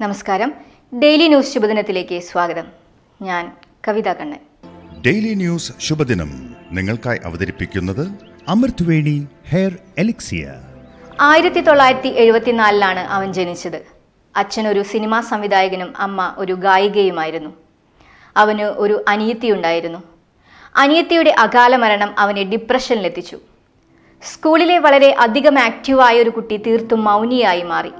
നമസ്കാരം. Daily news ശുഭദിനത്തിലേക്ക് സ്വാഗതം. ഞാൻ കവിത കണ്ണൻ. ഡെയിലി ന്യൂസ് ശുഭദിനം നിങ്ങൾക്കായി അവതരിപ്പിക്കുന്നത് അമൃത് വേണി ഹെയർ എലിക്സിയ. ആയിരത്തി തൊള്ളായിരത്തി എഴുപത്തിനാലിലാണ് അവൻ ജനിച്ചത്. അച്ഛൻ ഒരു സിനിമാ സംവിധായകനും അമ്മ ഒരു ഗായികയുമായിരുന്നു. അവന് ഒരു അനിയത്തിയുണ്ടായിരുന്നു. അനിയത്തിയുടെ അകാല മരണം അവനെ ഡിപ്രഷനിലെത്തിച്ചു. സ്കൂളിലെ വളരെ അധികം ആക്റ്റീവായ ഒരു കുട്ടി തീർത്തും മൗനിയായി മാറി.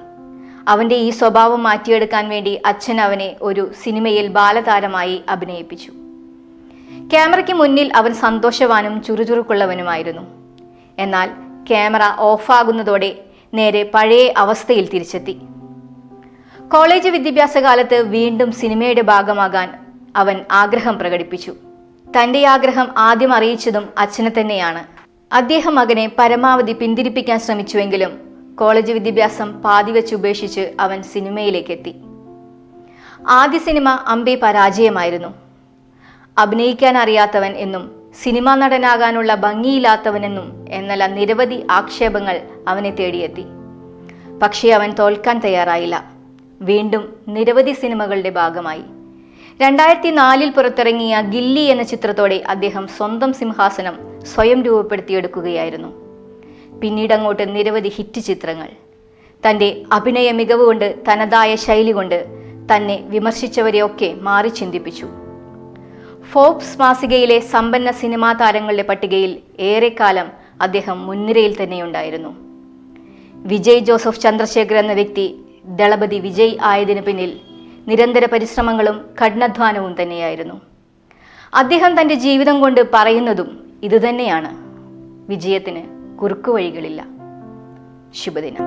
അവന്റെ ഈ സ്വഭാവം മാറ്റിയെടുക്കാൻ വേണ്ടി അച്ഛൻ അവനെ ഒരു സിനിമയിൽ ബാലതാരമായി അഭിനയിപ്പിച്ചു. ക്യാമറയ്ക്ക് മുന്നിൽ അവൻ സന്തോഷവാനും ചുറുചുറുക്കുള്ളവനുമായിരുന്നു. എന്നാൽ ക്യാമറ ഓഫാകുന്നതോടെ നേരെ പഴയ അവസ്ഥയിൽ തിരിച്ചെത്തി. കോളേജ് വിദ്യാഭ്യാസ കാലത്ത് വീണ്ടും സിനിമയുടെ ഭാഗമാകാൻ അവൻ ആഗ്രഹം പ്രകടിപ്പിച്ചു. തന്റെ ആഗ്രഹം ആദ്യം അറിയിച്ചതും അച്ഛനെ തന്നെയാണ്. അദ്ദേഹം മകനെ പരമാവധി പിന്തിരിപ്പിക്കാൻ ശ്രമിച്ചുവെങ്കിലും കോളേജ് വിദ്യാഭ്യാസം പാതി വെച്ച് ഉപേക്ഷിച്ച് അവൻ സിനിമയിലേക്കെത്തി. ആദ്യ സിനിമ അമ്പെ പരാജയമായിരുന്നു. അഭിനയിക്കാൻ അറിയാത്തവൻ എന്നും സിനിമാ നടനാകാനുള്ള ഭംഗിയില്ലാത്തവനെന്നും എന്നല്ല നിരവധി ആക്ഷേപങ്ങൾ അവനെ തേടിയെത്തി. പക്ഷേ അവൻ തോൽക്കാൻ തയ്യാറായില്ല. വീണ്ടും നിരവധി സിനിമകളുടെ ഭാഗമായി. രണ്ടായിരത്തി നാലിൽ പുറത്തിറങ്ങിയ ഗില്ലി എന്ന ചിത്രത്തോടെ അദ്ദേഹം സ്വന്തം സിംഹാസനം സ്വയം രൂപപ്പെടുത്തിയെടുക്കുകയായിരുന്നു. പിന്നീട് അങ്ങോട്ട് നിരവധി ഹിറ്റ് ചിത്രങ്ങൾ. തന്റെ അഭിനയ മികവ് കൊണ്ട് തനതായ ശൈലി കൊണ്ട് തന്നെ വിമർശിച്ചവരെയൊക്കെ മാറി ചിന്തിപ്പിച്ചു. ഫോബ്സ് മാസികയിലെ സമ്പന്ന സിനിമാ താരങ്ങളുടെ പട്ടികയിൽ ഏറെക്കാലം അദ്ദേഹം മുൻനിരയിൽ തന്നെയുണ്ടായിരുന്നു. വിജയ് ജോസഫ് ചന്ദ്രശേഖർ എന്ന വ്യക്തി ദളപതി വിജയ് ആയതിനു പിന്നിൽ നിരന്തര പരിശ്രമങ്ങളും കഠിനാധ്വാനവും തന്നെയായിരുന്നു. അദ്ദേഹം തന്റെ ജീവിതം കൊണ്ട് പറയുന്നതും ഇതുതന്നെയാണ്. വിജയത്തിന് കുറുക്കുവഴികളില്ല ശുഭദിനം.